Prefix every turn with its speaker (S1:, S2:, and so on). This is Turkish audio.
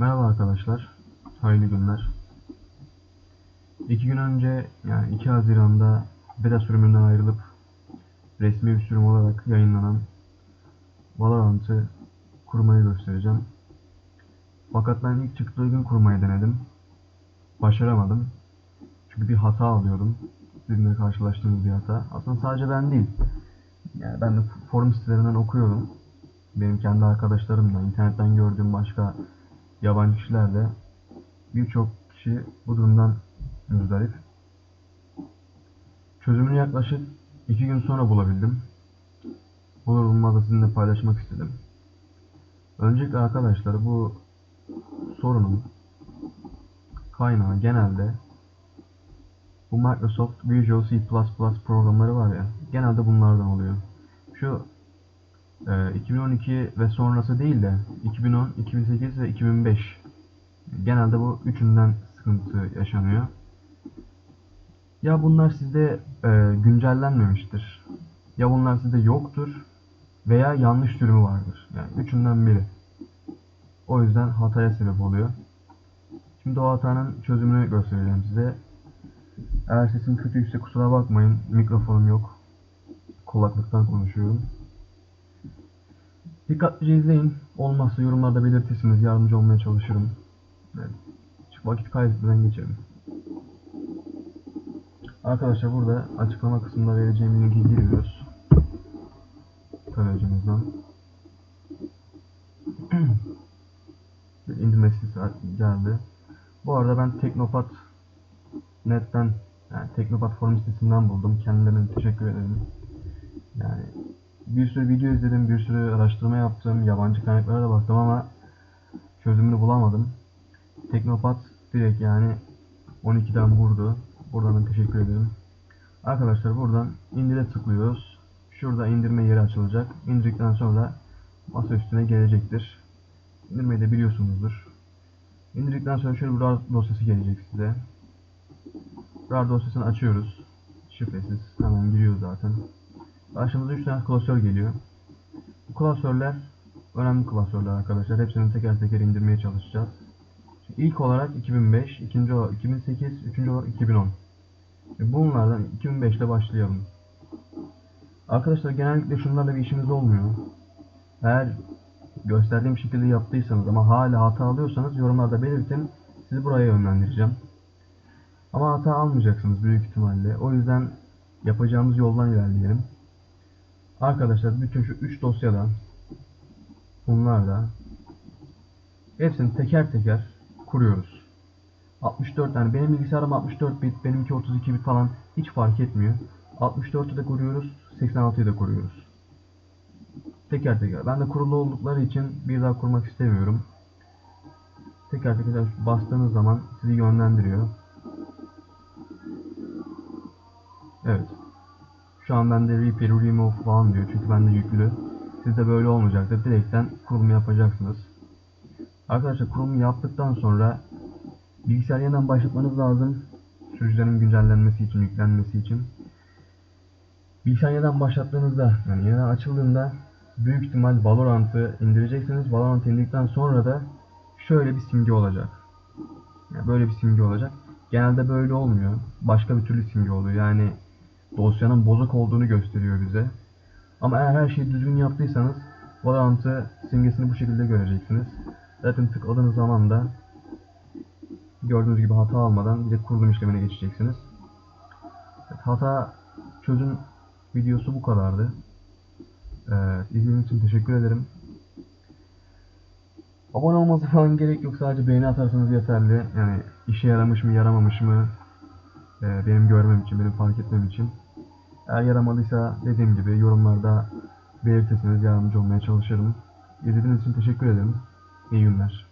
S1: Merhaba arkadaşlar, hayırlı günler. İki gün önce, yani 2 Haziran'da beta sürümünden ayrılıp resmi bir sürüm olarak yayınlanan Valorant'ı kurmayı göstereceğim. Fakat ben ilk çıktığı gün kurmayı denedim. Başaramadım. Çünkü bir hata alıyordum. Sizinle karşılaştığımız bir hata. Aslında sadece ben değil. Yani ben de forum sitelerinden okuyorum. Benim kendi arkadaşlarım da, internetten gördüğüm başka yabancı kişilerle birçok kişi bu durumdan müzdarip. Çözümünü yaklaşık iki gün sonra bulabildim. Bu durumda da sizinle paylaşmak istedim. Öncelikle arkadaşlar bu sorunun kaynağı genelde bu Microsoft Visual C++ programları var ya genelde bunlardan oluyor. Şu 2012 ve sonrası değil de 2010, 2008 ve 2005 genelde bu üçünden sıkıntı yaşanıyor. Ya bunlar sizde e, güncellenmemiştir. Ya bunlar sizde yoktur veya yanlış sürümü vardır. Yani üçünden biri. O yüzden hataya sebep oluyor. Şimdi o hatanın çözümünü göstereceğim size. Eğer sesim kötüyse kusura bakmayın. Mikrofonum yok. Kulaklıktan konuşuyorum. Dikkatlice izleyin. Olmazsa yorumlarda belirtirsiniz. Yardımcı olmaya çalışırım. Evet. Hiç vakit kaybetmeden geçelim. Arkadaşlar burada açıklama kısmında vereceğim linki giriyoruz. Tarayıcımızdan. İndirme sitesi geldi. Bu arada ben Teknopat netten yani Teknopat forum sitesinden buldum. Kendilerine teşekkür ederim. Yani bir sürü video izledim, bir sürü araştırma yaptım, yabancı kaynaklara da baktım ama çözümünü bulamadım. Teknopat direkt yani 12'den vurdu. Buradan da teşekkür ederim. Arkadaşlar buradan indire tıklıyoruz. Şurada indirme yeri açılacak. İndirdikten sonra masa üstüne gelecektir. İndirmeyi de biliyorsunuzdur. İndirdikten sonra şöyle bir RAR dosyası gelecek size. RAR dosyasını açıyoruz. Şifresiz. Hemen giriyor zaten. Karşımıza 3 tane klasör geliyor. Bu klasörler önemli klasörler arkadaşlar. Hepsini teker teker indirmeye çalışacağız. Şimdi ilk olarak 2005, ikinci olarak 2008, üçüncü olarak 2010. Şimdi bunlardan 2005 ile başlayalım. Arkadaşlar genellikle şunlarla bir işimiz olmuyor. Eğer gösterdiğim şekilde yaptıysanız ama hala hata alıyorsanız yorumlarda belirtin. Sizi buraya yönlendireceğim. Ama hata almayacaksınız büyük ihtimalle. O yüzden yapacağımız yoldan ilerleyelim. Arkadaşlar bütün şu 3 dosyada bunlar da hepsini teker teker kuruyoruz. 64 yani benim bilgisayarım 64 bit, benimki 32 bit falan hiç fark etmiyor. 64'ü de kuruyoruz, 86'yı da kuruyoruz. Teker teker. Ben de kurulu oldukları için bir daha kurmak istemiyorum. Teker teker bastığınız zaman sizi yönlendiriyor. Evet. Şu an bende repair, remove falan diyor çünkü bende yüklü. Sizde böyle olmayacaktır. Direkten kurulumu yapacaksınız. Arkadaşlar kurulumu yaptıktan sonra bilgisayar yeniden başlatmanız lazım. Sürücülerin güncellenmesi için, yüklenmesi için. Bilgisayar yeniden başlattığınızda, yani yeniden açıldığında büyük ihtimal Valorant'ı indireceksiniz. Valorant indirdikten sonra da şöyle bir simge olacak. Yani böyle bir simge olacak. Genelde böyle olmuyor. Başka bir türlü simge oluyor. Yani dosyanın bozuk olduğunu gösteriyor bize. Ama eğer her şeyi düzgün yaptıysanız Valorant'ı simgesini bu şekilde göreceksiniz. Zaten tıkladığınız zaman da gördüğünüz gibi hata almadan direkt kurulum işlemine geçeceksiniz. Evet, hata çözüm videosu bu kadardı. Ee, izlediğiniz için teşekkür ederim. Abone olması falan gerek yok. Sadece beğeni atarsanız yeterli. Yani işe yaramış mı yaramamış mı ee, benim görmem için, benim fark etmem için. Eğer yaramadıysa dediğim gibi yorumlarda belirtirseniz yardımcı olmaya çalışırım. İzlediğiniz için teşekkür ederim. İyi günler.